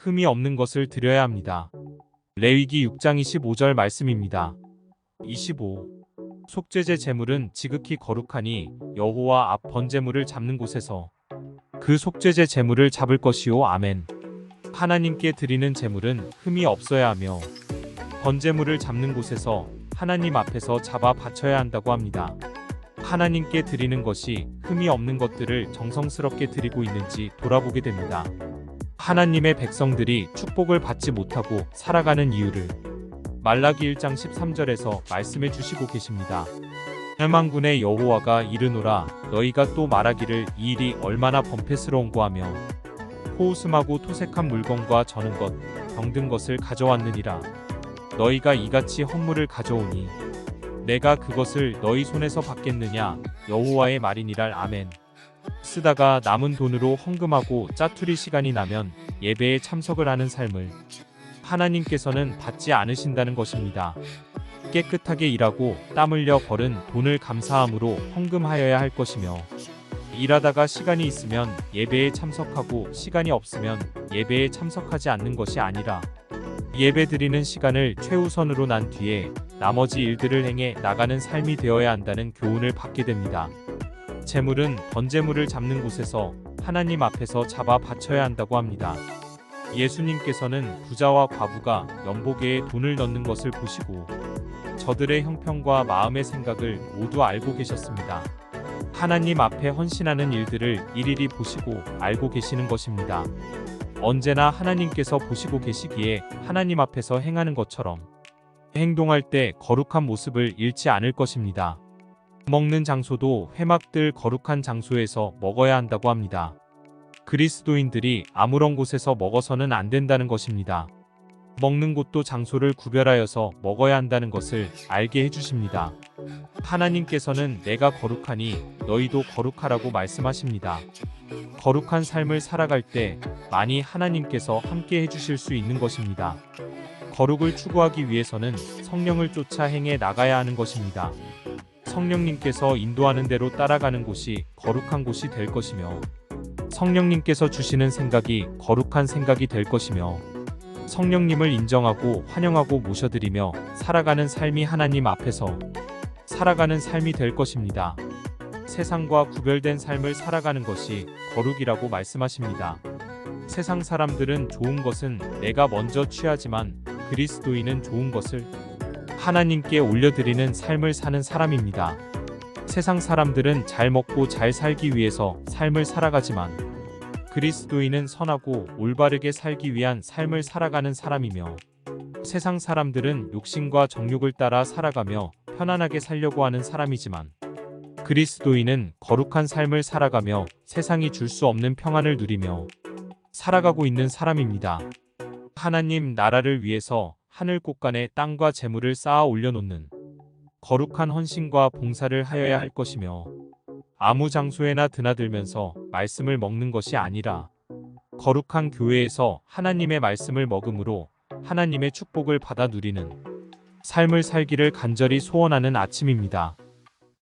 흠이 없는 것을 드려야 합니다. 레위기 6장 25절 말씀입니다. 25. 속죄제 제물은 지극히 거룩하니 여호와 앞 번제물을 잡는 곳에서 그 속죄제 제물을 잡을 것이요 아멘. 하나님께 드리는 제물은 흠이 없어야 하며 번제물을 잡는 곳에서 하나님 앞에서 잡아 바쳐야 한다고 합니다. 하나님께 드리는 것이 흠이 없는 것들을 정성스럽게 드리고 있는지 돌아보게 됩니다. 하나님의 백성들이 축복을 받지 못하고 살아가는 이유를 말라기 1장 13절에서 말씀해 주시고 계십니다. 해망군의 여호와가 이르노라 너희가 또 말하기를 이 일이 얼마나 범패스러운고 하며 호우스하고 토색한 물건과 저는 것 병든 것을 가져왔느니라. 너희가 이같이 헌물을 가져오니 내가 그것을 너희 손에서 받겠느냐? 여호와의 말이니랄 아멘 쓰다가 남은 돈으로 헌금하고 짜투리 시간이 나면 예배에 참석을 하는 삶을 하나님께서는 받지 않으신다는 것입니다. 깨끗하게 일하고 땀 흘려 벌은 돈을 감사함으로 헌금하여야 할 것이며 일하다가 시간이 있으면 예배에 참석하고 시간이 없으면 예배에 참석하지 않는 것이 아니라 예배 드리는 시간을 최우선으로 난 뒤에 나머지 일들을 행해 나가는 삶이 되어야 한다는 교훈을 받게 됩니다. 재물은 번제물을 잡는 곳에서 하나님 앞에서 잡아 바쳐야 한다고 합니다. 예수님께서는 부자와 과부가 연복에 돈을 넣는 것을 보시고 저들의 형편과 마음의 생각을 모두 알고 계셨습니다. 하나님 앞에 헌신하는 일들을 일일이 보시고 알고 계시는 것입니다. 언제나 하나님께서 보시고 계시기에 하나님 앞에서 행하는 것처럼 행동할 때 거룩한 모습을 잃지 않을 것입니다. 먹는 장소도 회막들 거룩한 장소에서 먹어야 한다고 합니다. 그리스도인들이 아무런 곳에서 먹어서는 안 된다는 것입니다. 먹는 곳도 장소를 구별하여서 먹어야 한다는 것을 알게 해주십니다. 하나님께서는 내가 거룩하니 너희도 거룩하라고 말씀하십니다. 거룩한 삶을 살아갈 때 많이 하나님께서 함께 해주실 수 있는 것입니다. 거룩을 추구하기 위해서는 성령을 쫓아 행해 나가야 하는 것입니다. 성령님께서 인도하는 대로 따라가는 곳이 거룩한 곳이 될 것이며 성령님께서 주시는 생각이 거룩한 생각이 될 것이며 성령님을 인정하고 환영하고 모셔드리며 살아가는 삶이 하나님 앞에서 살아가는 삶이 될 것입니다. 세상과 구별된 삶을 살아가는 것이 거룩이라고 말씀하십니다. 세상 사람들은 좋은 것은 내가 먼저 취하지만 그리스도인은 좋은 것을 하나님께 올려드리는 삶을 사는 사람입니다. 세상 사람들은 잘 먹고 잘 살기 위해서 삶을 살아가지만 그리스도인은 선하고 올바르게 살기 위한 삶을 살아가는 사람이며 세상 사람들은 욕심과 정욕을 따라 살아가며 편안하게 살려고 하는 사람이지만 그리스도인은 거룩한 삶을 살아가며 세상이 줄 수 없는 평안을 누리며 살아가고 있는 사람입니다. 하나님 나라를 위해서 하늘 곳간에 땅과 재물을 쌓아 올려놓는 거룩한 헌신과 봉사를 하여야 할 것이며 아무 장소에나 드나들면서 말씀을 먹는 것이 아니라 거룩한 교회에서 하나님의 말씀을 먹음으로 하나님의 축복을 받아 누리는 삶을 살기를 간절히 소원하는 아침입니다.